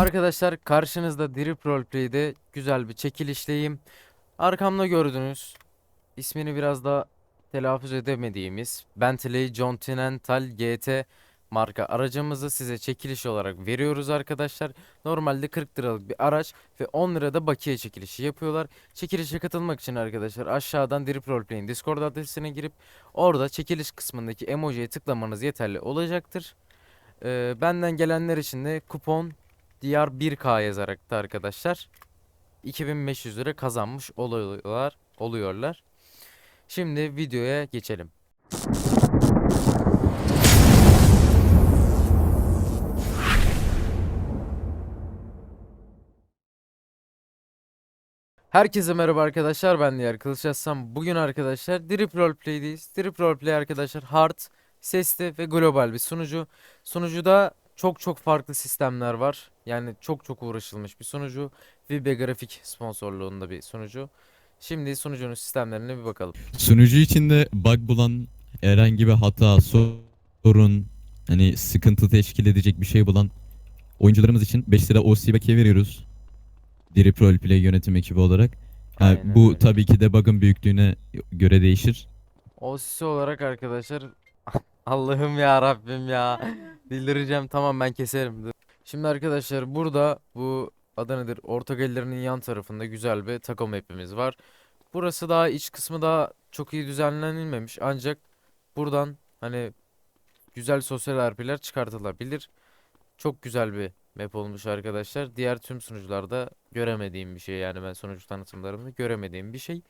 Arkadaşlar karşınızda Drip Roleplay'de güzel bir çekilişteyim. Arkamda gördüğünüz ismini biraz da telaffuz edemediğimiz Bentley Continental GT marka aracımızı size çekiliş olarak veriyoruz arkadaşlar. Normalde 40 liralık bir araç ve 10 lirada bakiye çekilişi yapıyorlar. Çekilişe katılmak için arkadaşlar aşağıdan Drip Roleplay'in Discord adresine girip orada çekiliş kısmındaki emojiye tıklamanız yeterli olacaktır. Ee, benden gelenler için de kupon Diyar 1K yazarak da arkadaşlar 2500 lira kazanmış oluyorlar, oluyorlar. Şimdi videoya geçelim. Herkese merhaba arkadaşlar ben Diyar Kılıç Aslan. Bugün arkadaşlar Drip Roleplay'deyiz. Drip Roleplay arkadaşlar hard, sesli ve global bir sunucu. Sunucuda çok çok farklı sistemler var. Yani çok çok uğraşılmış bir sunucu. Vibe Grafik sponsorluğunda bir sunucu. Şimdi sunucunun sistemlerine bir bakalım. Sunucu içinde bug bulan herhangi bir hata, sorun, hani sıkıntı teşkil edecek bir şey bulan oyuncularımız için 5 lira OC bakiye veriyoruz. Drip Roleplay yönetim ekibi olarak. Ha, Aynen bu öyle. tabii ki de bug'ın büyüklüğüne göre değişir. OSisi olarak arkadaşlar Allah'ım ya Rabbim ya. Bildireceğim tamam ben keserim. Şimdi arkadaşlar burada bu adı nedir? Orta gallerinin yan tarafında güzel bir taco map'imiz var. Burası daha iç kısmı daha çok iyi düzenlenilmemiş ancak buradan hani güzel sosyal RP'ler çıkartılabilir. Çok güzel bir map olmuş arkadaşlar. Diğer tüm sunucularda göremediğim bir şey yani ben sunucu tanıtımlarımda göremediğim bir şey.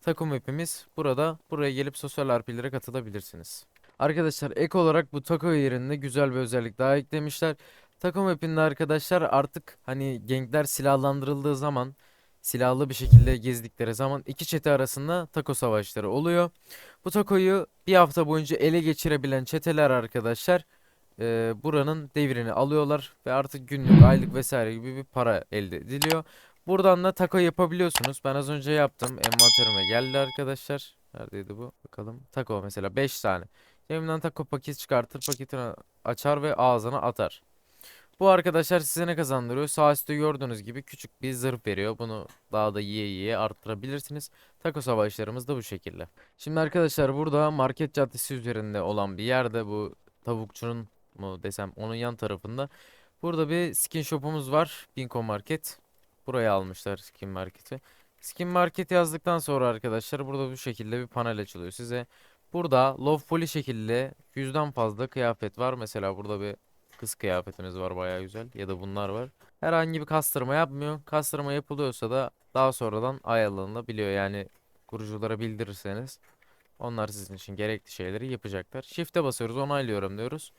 Takım map'imiz burada. Buraya gelip sosyal RP'lere katılabilirsiniz. Arkadaşlar ek olarak bu taco yerine güzel bir özellik daha eklemişler. Taco map'inde arkadaşlar artık hani gangler silahlandırıldığı zaman silahlı bir şekilde gezdikleri zaman iki çete arasında taco savaşları oluyor. Bu takoyu bir hafta boyunca ele geçirebilen çeteler arkadaşlar eee, buranın devrini alıyorlar ve artık günlük, aylık vesaire gibi bir para elde ediliyor. Buradan da taco yapabiliyorsunuz. Ben az önce yaptım. Envanterime geldi arkadaşlar. Neredeydi bu? Bakalım. Taco mesela 5 tane. Cebimden taco paket çıkartır, paketini açar ve ağzına atar. Bu arkadaşlar size ne kazandırıyor? Sağ üstte gördüğünüz gibi küçük bir zırh veriyor. Bunu daha da yiye yiye arttırabilirsiniz. Taco savaşlarımız da bu şekilde. Şimdi arkadaşlar burada market caddesi üzerinde olan bir yerde bu tavukçunun mu desem onun yan tarafında. Burada bir skin shop'umuz var. Binko Market. Buraya almışlar skin marketi. Skin market yazdıktan sonra arkadaşlar burada bu şekilde bir panel açılıyor size. Burada low poly şekilde yüzden fazla kıyafet var. Mesela burada bir kız kıyafetimiz var bayağı güzel ya da bunlar var. Herhangi bir kastırma yapmıyor. Kastırma yapılıyorsa da daha sonradan ayarlanabiliyor. Yani kuruculara bildirirseniz onlar sizin için gerekli şeyleri yapacaklar. Shift'e basıyoruz onaylıyorum diyoruz.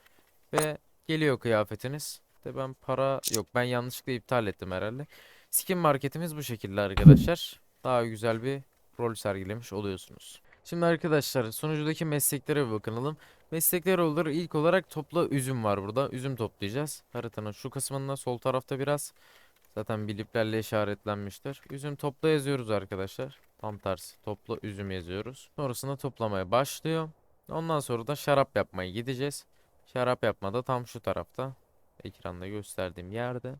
Ve geliyor kıyafetiniz. De ben para yok ben yanlışlıkla iptal ettim herhalde. Skin marketimiz bu şekilde arkadaşlar. Daha güzel bir rol sergilemiş oluyorsunuz. Şimdi arkadaşlar sunucudaki mesleklere bir bakalım. Meslekler olur. İlk olarak topla üzüm var burada. Üzüm toplayacağız. Haritanın şu kısmında sol tarafta biraz. Zaten biliplerle işaretlenmiştir. Üzüm topla yazıyoruz arkadaşlar. Tam tersi topla üzüm yazıyoruz. Sonrasında toplamaya başlıyor. Ondan sonra da şarap yapmaya gideceğiz. Şarap yapmada tam şu tarafta. Ekranda gösterdiğim yerde.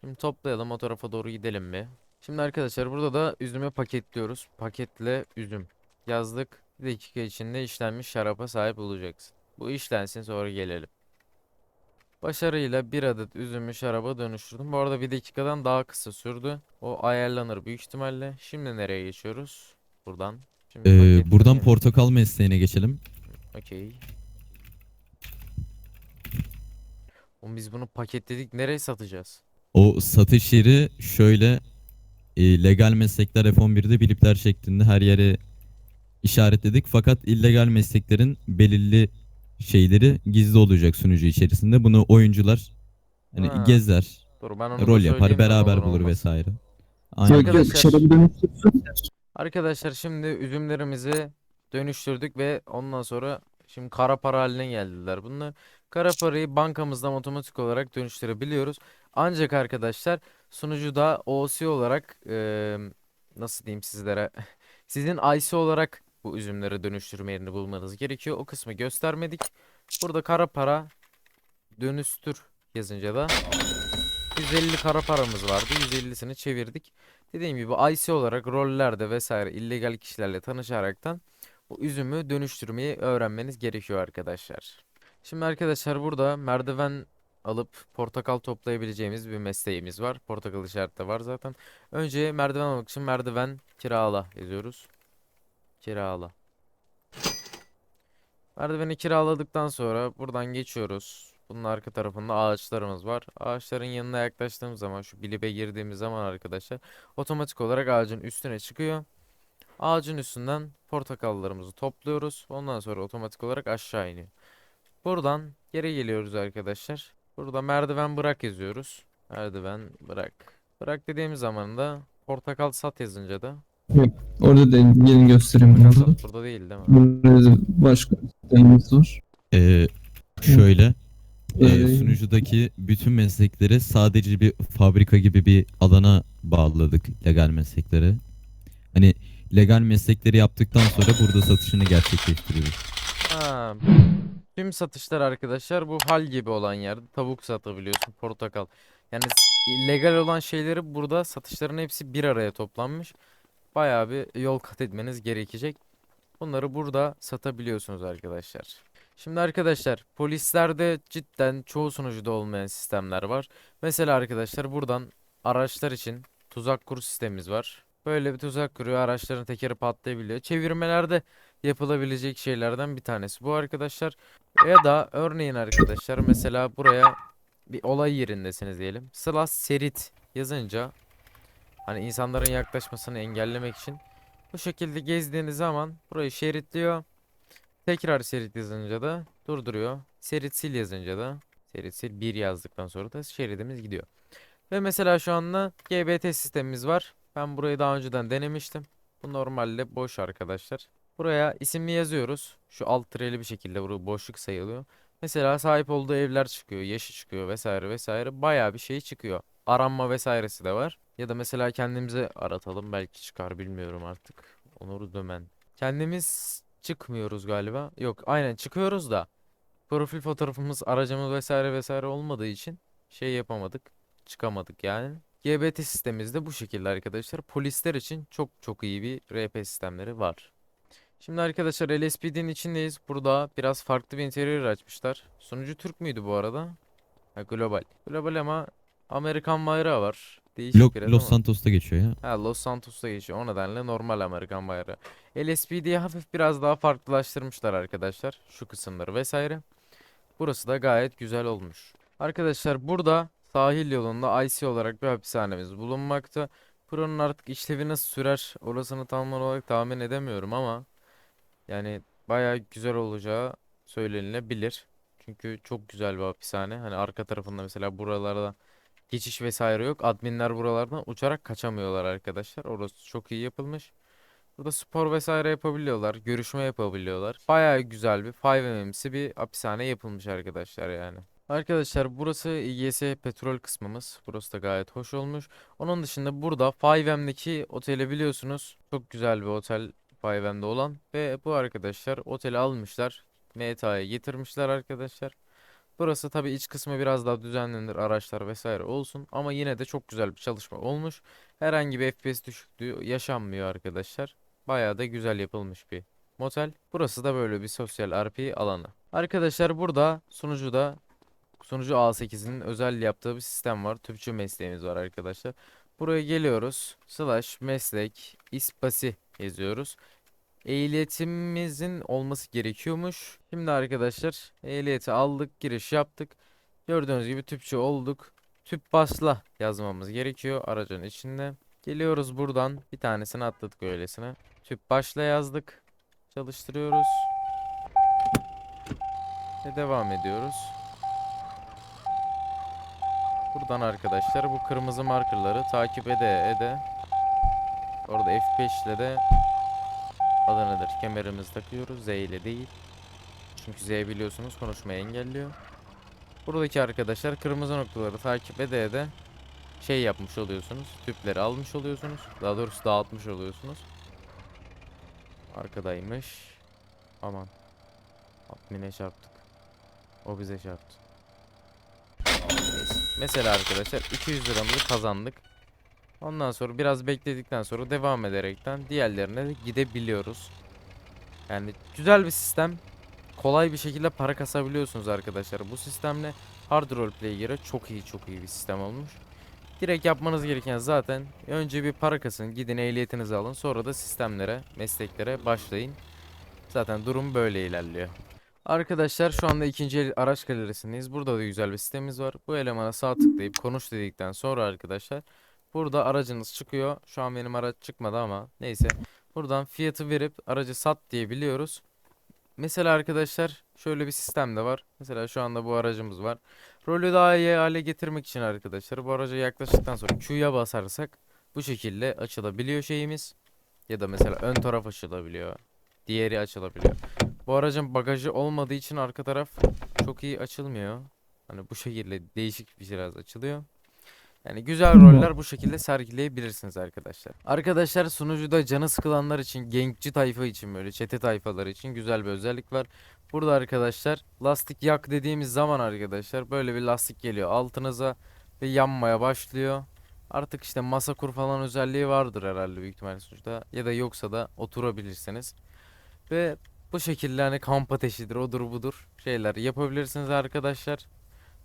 Şimdi toplayalım o tarafa doğru gidelim mi? Şimdi arkadaşlar burada da üzümü paketliyoruz. Paketle üzüm yazdık. Dakika içinde işlenmiş şarapa sahip olacaksın. Bu işlensin sonra gelelim. Başarıyla bir adet üzümü şaraba dönüştürdüm. Bu arada bir dakikadan daha kısa sürdü. O ayarlanır büyük ihtimalle. Şimdi nereye geçiyoruz? Buradan. Şimdi Ee, paketlemeye- buradan portakal mesleğine geçelim. Okey. Oğlum biz bunu paketledik. Nereye satacağız? O satış yeri şöyle e, legal meslekler F11'de bilipler şeklinde her yere işaretledik. Fakat illegal mesleklerin belirli şeyleri gizli olacak sunucu içerisinde. Bunu oyuncular hani Ha, gezer, Dur ben onu da rol yapar, söyleyeyim de ne beraber bulur olmaz. vesaire. Aynen. Yok yok Arkadaşlar- dönüştürsün. Arkadaşlar şimdi üzümlerimizi dönüştürdük ve ondan sonra şimdi kara para haline geldiler bunlar. Kara parayı bankamızdan otomatik olarak dönüştürebiliyoruz. Ancak arkadaşlar sunucuda OC olarak eee, nasıl diyeyim sizlere sizin IC olarak bu üzümleri dönüştürme yerini bulmanız gerekiyor. O kısmı göstermedik. Burada kara para dönüştür yazınca da 150 kara paramız vardı. 150'sini çevirdik. Dediğim gibi IC olarak rollerde vesaire illegal kişilerle tanışaraktan bu üzümü dönüştürmeyi öğrenmeniz gerekiyor arkadaşlar. Şimdi arkadaşlar burada merdiven alıp portakal toplayabileceğimiz bir mesleğimiz var. Portakal işareti var zaten. Önce merdiven almak için merdiven kirala yazıyoruz. Kirala. Merdiveni kiraladıktan sonra buradan geçiyoruz. Bunun arka tarafında ağaçlarımız var. Ağaçların yanına yaklaştığımız zaman şu bilibe girdiğimiz zaman arkadaşlar otomatik olarak ağacın üstüne çıkıyor. Ağacın üstünden portakallarımızı topluyoruz. Ondan sonra otomatik olarak aşağı iniyor. Buradan geri geliyoruz arkadaşlar. Burada merdiven bırak yazıyoruz. Merdiven bırak. Bırak dediğimiz zaman da portakal sat yazınca da Orada da gelin göstereyim ben orada. burada değil değil mi? Burada başka sistemimiz var. Ee, şöyle e, Ee, sunucudaki bütün meslekleri sadece bir fabrika gibi bir alana bağladık legal meslekleri. Hani legal meslekleri yaptıktan sonra burada satışını gerçekleştiriyoruz. Ha, tüm satışlar arkadaşlar bu hal gibi olan yerde tavuk satabiliyorsun, portakal. Yani s- legal olan şeyleri burada satışların hepsi bir araya toplanmış. Bayağı bir yol kat etmeniz gerekecek. Bunları burada satabiliyorsunuz arkadaşlar. Şimdi arkadaşlar polislerde cidden çoğu sunucuda olmayan sistemler var. Mesela arkadaşlar buradan araçlar için tuzak kur sistemimiz var. Böyle bir tuzak kuruyor araçların tekeri patlayabiliyor. Çevirmelerde yapılabilecek şeylerden bir tanesi bu arkadaşlar. Ya da örneğin arkadaşlar mesela buraya bir olay yerindesiniz diyelim. Slash serit yazınca hani insanların yaklaşmasını engellemek için bu şekilde gezdiğiniz zaman burayı şeritliyor. Tekrar şerit yazınca da durduruyor. Şerit sil yazınca da şerit sil 1 yazdıktan sonra da şeridimiz gidiyor. Ve mesela şu anda GBT sistemimiz var. Ben burayı daha önceden denemiştim. Bu normalde boş arkadaşlar. Buraya isimli yazıyoruz. Şu alt tireli bir şekilde bu boşluk sayılıyor. Mesela sahip olduğu evler çıkıyor, yaşı çıkıyor vesaire vesaire. Bayağı bir şey çıkıyor. Aranma vesairesi de var. Ya da mesela kendimize aratalım belki çıkar bilmiyorum artık. Onur Dömen. Kendimiz çıkmıyoruz galiba. Yok aynen çıkıyoruz da profil fotoğrafımız, aracımız vesaire vesaire olmadığı için şey yapamadık. Çıkamadık yani. GBT sistemimiz de bu şekilde arkadaşlar. Polisler için çok çok iyi bir RP sistemleri var. Şimdi arkadaşlar LSPD'nin içindeyiz. Burada biraz farklı bir interior açmışlar. Sunucu Türk müydü bu arada? Ha, global. Global ama Amerikan bayrağı var. Değişik Lo- biraz Los ama. Santos'ta geçiyor ya. Ha Los Santos'ta geçiyor. O nedenle normal Amerikan bayrağı. LSPD'yi hafif biraz daha farklılaştırmışlar arkadaşlar. Şu kısımları vesaire. Burası da gayet güzel olmuş. Arkadaşlar burada sahil yolunda IC olarak bir hapishanemiz bulunmakta. Buranın artık işlevi nasıl sürer orasını tam olarak tahmin edemiyorum ama yani bayağı güzel olacağı söylenilebilir. Çünkü çok güzel bir hapishane. Hani arka tarafında mesela buralarda geçiş vesaire yok. Adminler buralardan uçarak kaçamıyorlar arkadaşlar. Orası çok iyi yapılmış. Burada spor vesaire yapabiliyorlar. Görüşme yapabiliyorlar. Bayağı güzel bir 5mm'si bir hapishane yapılmış arkadaşlar yani. Arkadaşlar burası İGS petrol kısmımız. Burası da gayet hoş olmuş. Onun dışında burada 5M'deki oteli biliyorsunuz. Çok güzel bir otel 5M'de olan. Ve bu arkadaşlar oteli almışlar. MTA'ya getirmişler arkadaşlar. Burası tabii iç kısmı biraz daha düzenlenir araçlar vesaire olsun ama yine de çok güzel bir çalışma olmuş. Herhangi bir FPS düşüklüğü yaşanmıyor arkadaşlar. Bayağı da güzel yapılmış bir motel. Burası da böyle bir sosyal RP alanı. Arkadaşlar burada sunucuda sunucu A8'in özel yaptığı bir sistem var. Tüpçü mesleğimiz var arkadaşlar. Buraya geliyoruz. Slash meslek ispasi yazıyoruz. Ehliyetimizin olması gerekiyormuş. Şimdi arkadaşlar ehliyeti aldık, giriş yaptık. Gördüğünüz gibi tüpçü olduk. Tüp basla yazmamız gerekiyor aracın içinde. Geliyoruz buradan bir tanesini atladık öylesine. Tüp başla yazdık. Çalıştırıyoruz. Ve devam ediyoruz. Buradan arkadaşlar bu kırmızı markerları takip ede ede orada F5 ile de adı nedir? Kemerimizi takıyoruz. Z ile değil. Çünkü Z biliyorsunuz konuşmayı engelliyor. Buradaki arkadaşlar kırmızı noktaları takip ede ede şey yapmış oluyorsunuz. Tüpleri almış oluyorsunuz. Daha doğrusu dağıtmış oluyorsunuz. Arkadaymış. Aman. Admin'e çarptık. O bize çarptı. Mesela arkadaşlar 200 liramızı kazandık. Ondan sonra biraz bekledikten sonra devam ederekten diğerlerine de gidebiliyoruz. Yani güzel bir sistem. Kolay bir şekilde para kasabiliyorsunuz arkadaşlar. Bu sistemle hard roleplay'e göre çok iyi çok iyi bir sistem olmuş. Direkt yapmanız gereken zaten önce bir para kasın, gidin ehliyetinizi alın, sonra da sistemlere, mesleklere başlayın. Zaten durum böyle ilerliyor. Arkadaşlar şu anda ikinci el araç galerisindeyiz. Burada da güzel bir sistemimiz var. Bu elemana sağ tıklayıp konuş dedikten sonra arkadaşlar burada aracınız çıkıyor. Şu an benim araç çıkmadı ama neyse. Buradan fiyatı verip aracı sat diyebiliyoruz. Mesela arkadaşlar şöyle bir sistem de var. Mesela şu anda bu aracımız var. Rolü daha iyi hale getirmek için arkadaşlar bu araca yaklaştıktan sonra Q'ya basarsak bu şekilde açılabiliyor şeyimiz. Ya da mesela ön taraf açılabiliyor. Diğeri açılabiliyor. Bu aracın bagajı olmadığı için arka taraf çok iyi açılmıyor. Hani bu şekilde değişik bir biraz açılıyor. Yani güzel roller bu şekilde sergileyebilirsiniz arkadaşlar. Arkadaşlar sunucuda canı sıkılanlar için, genkçi tayfa için böyle çete tayfaları için güzel bir özellik var. Burada arkadaşlar lastik yak dediğimiz zaman arkadaşlar böyle bir lastik geliyor altınıza ve yanmaya başlıyor. Artık işte masa kur falan özelliği vardır herhalde büyük ihtimalle sunucuda ya da yoksa da oturabilirsiniz. Ve bu şekilde hani kamp ateşidir odur budur şeyler yapabilirsiniz arkadaşlar.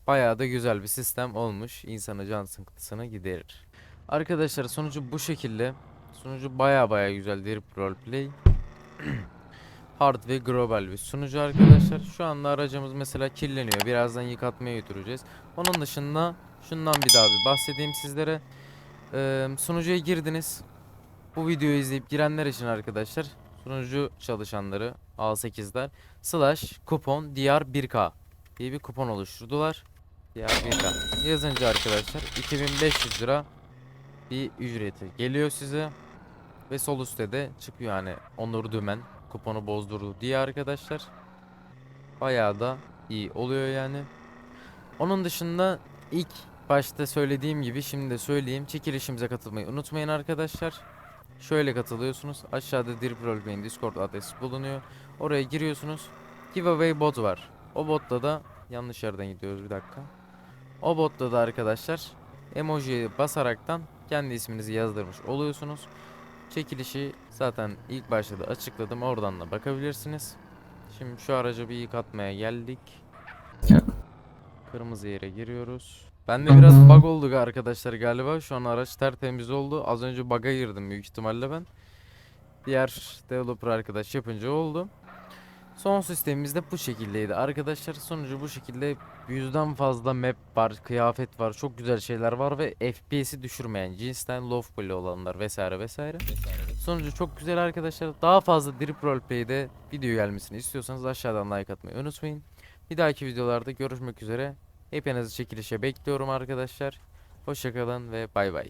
Bayağı da güzel bir sistem olmuş. İnsanı can sıkıntısını giderir. Arkadaşlar sonucu bu şekilde. Sonucu baya baya güzel Drip Roleplay. Hard ve global bir sunucu arkadaşlar. Şu anda aracımız mesela kirleniyor. Birazdan yıkatmaya götüreceğiz. Onun dışında şundan bir daha bir bahsedeyim sizlere. Ee, sunucuya girdiniz. Bu videoyu izleyip girenler için arkadaşlar sunucu çalışanları A8'ler slash kupon DR1K diye bir kupon oluşturdular. DR1K yazınca arkadaşlar 2500 lira bir ücreti geliyor size ve sol üstte de çıkıyor hani Onur Dümen kuponu bozdurdu diye arkadaşlar. Bayağı da iyi oluyor yani. Onun dışında ilk başta söylediğim gibi şimdi de söyleyeyim. Çekilişimize katılmayı unutmayın arkadaşlar. Şöyle katılıyorsunuz. Aşağıda Drip Roleplay'in Discord adresi bulunuyor. Oraya giriyorsunuz. Giveaway bot var. O botta da yanlış yerden gidiyoruz bir dakika. O botta da arkadaşlar emojiye basaraktan kendi isminizi yazdırmış oluyorsunuz. Çekilişi zaten ilk başta da açıkladım. Oradan da bakabilirsiniz. Şimdi şu aracı bir yıkatmaya geldik. Kırmızı yere giriyoruz. Bende biraz Aha. bug oldu arkadaşlar galiba. Şu an araç tertemiz oldu. Az önce bug'a girdim büyük ihtimalle ben. Diğer developer arkadaş yapınca oldu. Son sistemimiz de bu şekildeydi. Arkadaşlar sonucu bu şekilde yüzden fazla map var, kıyafet var, çok güzel şeyler var ve FPS'i düşürmeyen cinsten low play olanlar vesaire vesaire. Sonucu çok güzel arkadaşlar. Daha fazla Drip Roleplay'de video gelmesini istiyorsanız aşağıdan like atmayı unutmayın. Bir dahaki videolarda görüşmek üzere. Hepinizi çekilişe bekliyorum arkadaşlar. Hoşçakalın ve bay bay.